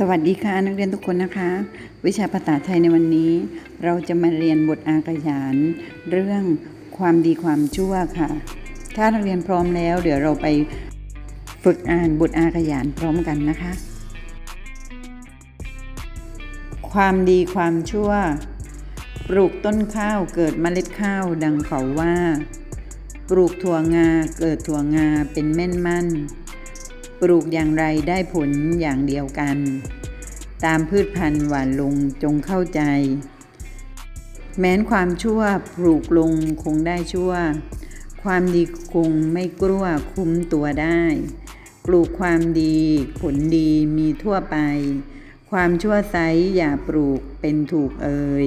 สวัสดีค่ะนักเรียนทุกคนนะคะ วิชาภาษาไทยในวันนี้ เราจะมาเรียนบทอากยาน เรื่องความดีความชั่วค่ะ ถ้านักเรียนพร้อมแล้ว เดี๋ยวเราไปฝึกอ่านบทอากยานพร้อมกันนะคะ ความดีความชั่ว ปลูกต้นข้าวเกิดเมล็ดข้าวดังเขาว่า ปลูกถั่วงาเกิดถั่วงาเป็นแม่นมั่น ปลูกอย่างไรได้ผลอย่างเดียวกัน ตามพืชพันธุ์หวานลงจงเข้าใจ แม้นความชั่วปลูกลงคงได้ชั่ว ความดีคงไม่กลัวคุ้มตัวได้ ปลูกความดีผลดีมีทั่วไป ความชั่วไซอย่าปลูกเป็นถูกเอ่ย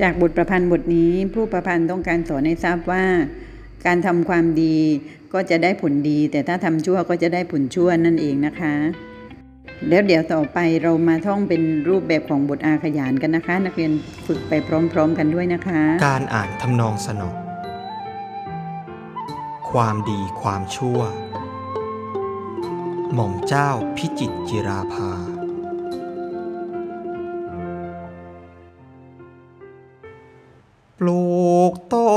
จากบทประพันธ์บทนี้ผู้ประพันธ์ต้องการสอนให้ทราบว่า การทำความดีก็จะได้ผลดี แต่ถ้าทำชั่วก็จะได้ผลชั่วนั่นเองนะคะ แล้วเดี๋ยวต่อไปเรามาท่องเป็นรูปแบบของบทอาขยานกันนะคะ นักเรียนฝึกไปพร้อม ๆ กันด้วยนะคะ การอ่านทำนองสนอความดีความชั่ว หม่อมเจ้าพิจิตรจิราภา ปลูก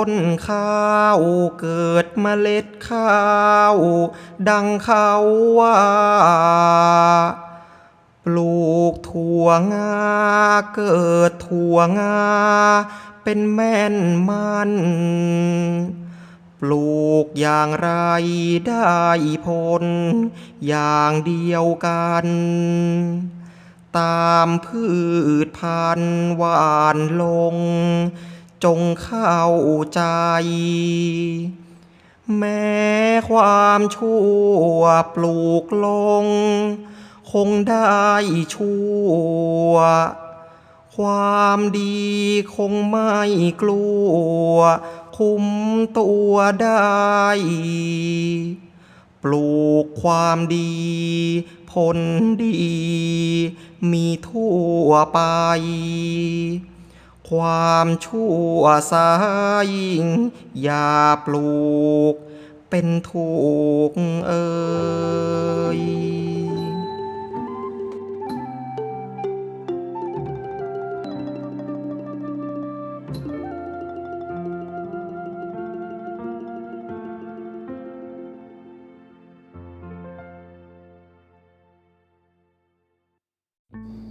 นข้าวเกิดเมล็ดข้าว ดังเขาว่า ปลูกถั่วงา เกิดถั่วงา เป็นแม่นมันปลูกอย่างไรได้ผล อย่างเดียวกัน ตามพืชพันธุ์หวานลง จงเข้าใจ แม้ความชั่วปลูกลง คงได้ชั่ว ความดีคงไม่กลัว คุมตัวได้ ปลูกความดีผลดี มีทั่วไป ความชั่วสายอย่าปลูก เป็นถูกเอ่ย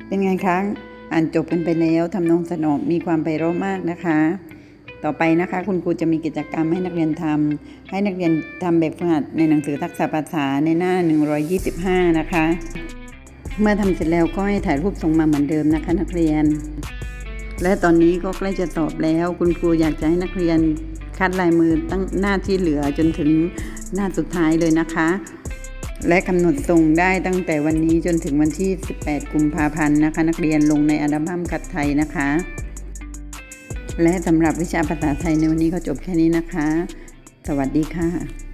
เป็นไงคะ อ่านจบกันไปแล้วทำนองสนอมีความไพเราะมากนะคะ ต่อไปนะคะ คุณครูจะมีกิจกรรมให้นักเรียนทำให้นักเรียนทำแบบฝึกหัดในหนังสือทักษะภาษาในหน้า 125 นะคะ เมื่อทำเสร็จแล้วก็ให้ถ่ายรูปส่งมาเหมือนเดิมนะคะนักเรียน และตอนนี้ก็ใกล้จะสอบแล้ว คุณครูอยากจะให้นักเรียนคัดลายมือตั้งหน้าที่เหลือจนถึงหน้าสุดท้ายเลยนะคะ และกำหนดส่งได้ตั้งแต่วันนี้จนถึงวันที่ 18 กุมภาพันธ์นะคะ นักเรียนลงในอัลบั้มคัดไทยนะคะ และสำหรับวิชาภาษาไทยในวันนี้ก็จบแค่นี้นะคะ สวัสดีค่ะ